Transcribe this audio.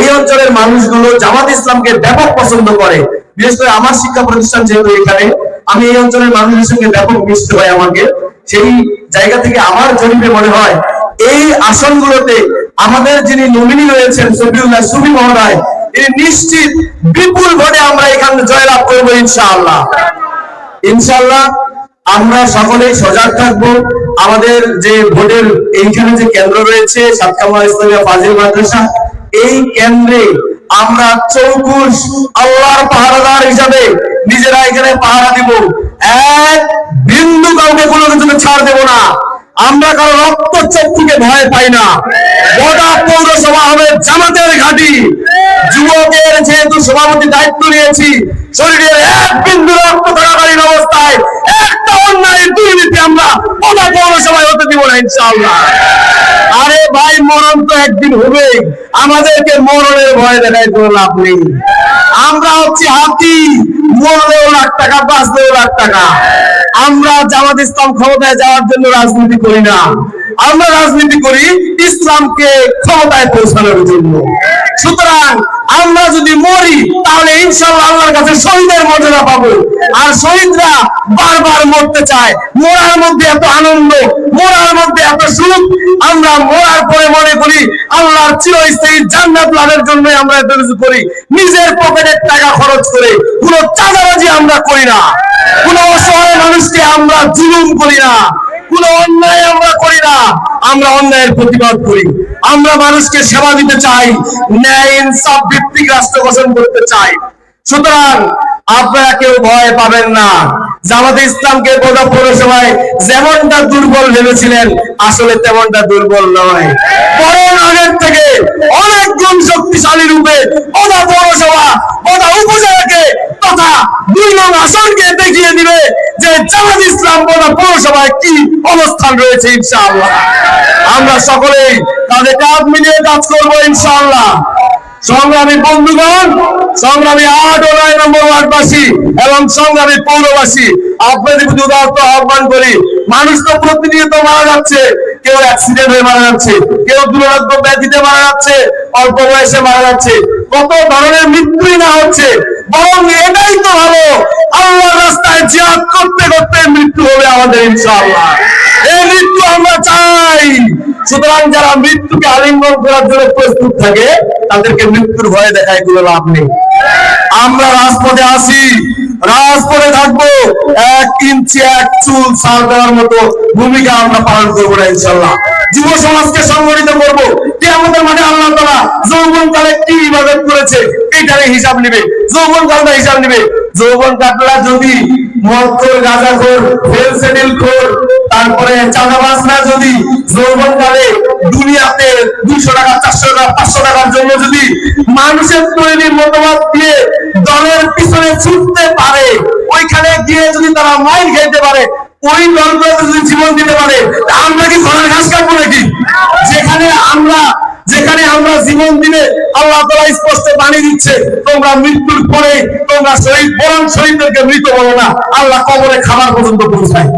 এই আমার শিক্ষা প্রতিষ্ঠান যেহেতু এখানে, আমি এই অঞ্চলের সঙ্গে ব্যাপক মিশতে হয় আমাকে। সেই জায়গা থেকে আমার জরিপে মনে হয়, এই আসনগুলোতে আমাদের যিনি নমিনি রয়েছেন সফিউল্লাহ সুবি মহোদয় নিশ্চিত বিপুল ভোটে আমরা এখানে জয়লাভ করব ইনশাআল্লাহ। ইনশাআল্লাহ আমরা সকলেই সজাগ থাকব। আমাদের যে ভোটের এইখানে যে কেন্দ্র রয়েছে, সাতকামা ইসলামিয়া ফাজিল মাদ্রাসা, এই কেন্দ্রে আমরা চৌকুশ আল্লাহর পাহারাদার হিসাবে নিজেরা এখানে পাহারা দিব। এক বিন্দু কাউকে কোনো কিছু ছাড় দেব না। আমরা কারও রক্ত চক্ষুকে ভয় পাই না। গোটা পৌরসভা হবে জামাতের ঘাঁটি। যুবকের যেহেতু সভাপতি দায়িত্ব নিয়েছি, শরীরের এক বিন্দু আমরা হতে দিব না আরে ভাই, মরণ তো একদিন হবে আমাদেরকে মরণের ভয় কোনো লাভ নেই। আমরা হাতি। লাখ টাকা লাখ টাকা। আমরা জামাত ইসলাম ক্ষমতায় যাওয়ার জন্য রাজনীতি করি না। আমরা রাজনীতি করি ইসলামকে ক্ষমতায় পৌঁছানোর জন্য। সুতরাং আমরা যদি মরি, তাহলে ইনশাল্লাহ আল্লাহর কাছে শহীদের মর্যাদা পাবো। আর শহীদরা বারবার মরতে চায়। মরার মধ্যে এত আনন্দ, মরার মধ্যে এত সুখ। আমরা মরার পরে মনে করি, আল্লাহর চিরস্থায়ী জান্নাত লাভের জন্য আমরা এত কিছু করি। নিজের পকেটের টাকা খরচ করে কোনো চাঁদাবাজি আমরা করি না। কোনো অসহায় মানুষকে আমরা জুলুম করি না। কোনো অন্যায় আমরা করি না, আমরা অন্যায়ের প্রতিবাদ করি। আমরা মানুষকে সেবা দিতে চাই, ন্যায়, ইনসাফ ভিত্তিক রাষ্ট্র গঠন করতে চাই। সুতরাং আপনারা কেউ ভয় পাবেন না। জামাতে ইসলামকে গোটা পৌরসভায় যেমনটা দুর্বল ভেবেছিলেন, আসলে তেমনটা দুর্বল নয়। বরং আগের থেকে অনেক গুণ শক্তিশালী রূপে গোটা পৌরসভা, গোটা উপজেলাকে তথা দুই নং আসনকে দেখিয়ে দিবে যে জামাত ইসলাম গোটা পৌরসভায় কি অবস্থান রয়েছে, ইনশাআল্লাহ? আমরা সকলেই তাদের কাঁধ মিলিয়ে কাজ করব, ইনশাআল্লাহ। সংগ্রামী বন্ধুগণ, সংগ্রামী আট ও নয় নম্বর ওয়ার্ডবাসী এবং সংগ্রামী পৌরবাসী, আপনাদের উদাহরণ আহ্বান করি। মানুষ তো প্রতিনিয়ত মারা যাচ্ছে, কেউ অ্যাক্সিডেন্ট হয়ে মারা যাচ্ছে, কেউ দুরারোগ্য ব্যাধিতে মারা যাচ্ছে, অল্প বয়সে মারা যাচ্ছে। কত ধরনের মৃত্যুই না হচ্ছে, বরং এটাই তো ভালো আমাদের ইনশাআল্লাহ। এই মৃত্যু আমরা চাই। সুতরাং যারা মৃত্যুকে আলিঙ্গন করার জন্য প্রস্তুত থাকে, তাদেরকে মৃত্যুর ভয়ে দেখায় কোনো লাভ নেই। আমরা রাজপথে আসি রাজপথে থাকব। এক ইঞ্চি, এক চুল সার দেওয়ার মতো ভূমিকা আমরা পালন করব না ইনশাল্লাহ যুব সমাজকে সংগঠিত করব। কে আমাদের মাঠে আল্লাহ তালা যৌবন কালে কি ইবাদত করেছে এইটারে হিসাব নিবে। যৌবন কালটা হিসাব নিবে। যৌবন কাটলা যদি তারপরে চাঁদাবাজরা যদি দুনিয়াতে দুইশো টাকা, চারশো টাকা, পাঁচশো টাকার জন্য যদি মানুষের তৈরি মতবাদ দিয়ে দলের পিছনে ছুটতে পারে, ওইখানে গিয়ে যদি তারা মাইল খেতে পারে, ওই দলগুলো যদি জীবন দিতে পারে তা আমরা কি ঘরের ঘাস কাটবো নাকি যেখানে আমরা যেখানে আমরা জীবন দিলে আল্লাহ তালা স্পষ্ট বাণী দিচ্ছে, তোমরা মৃত্যুর পরে তোমরা শহীদ, বরং শহীদদেরকে মৃত বলো না, আল্লাহ কবরে খাবার পর্যন্ত পৌঁছায়।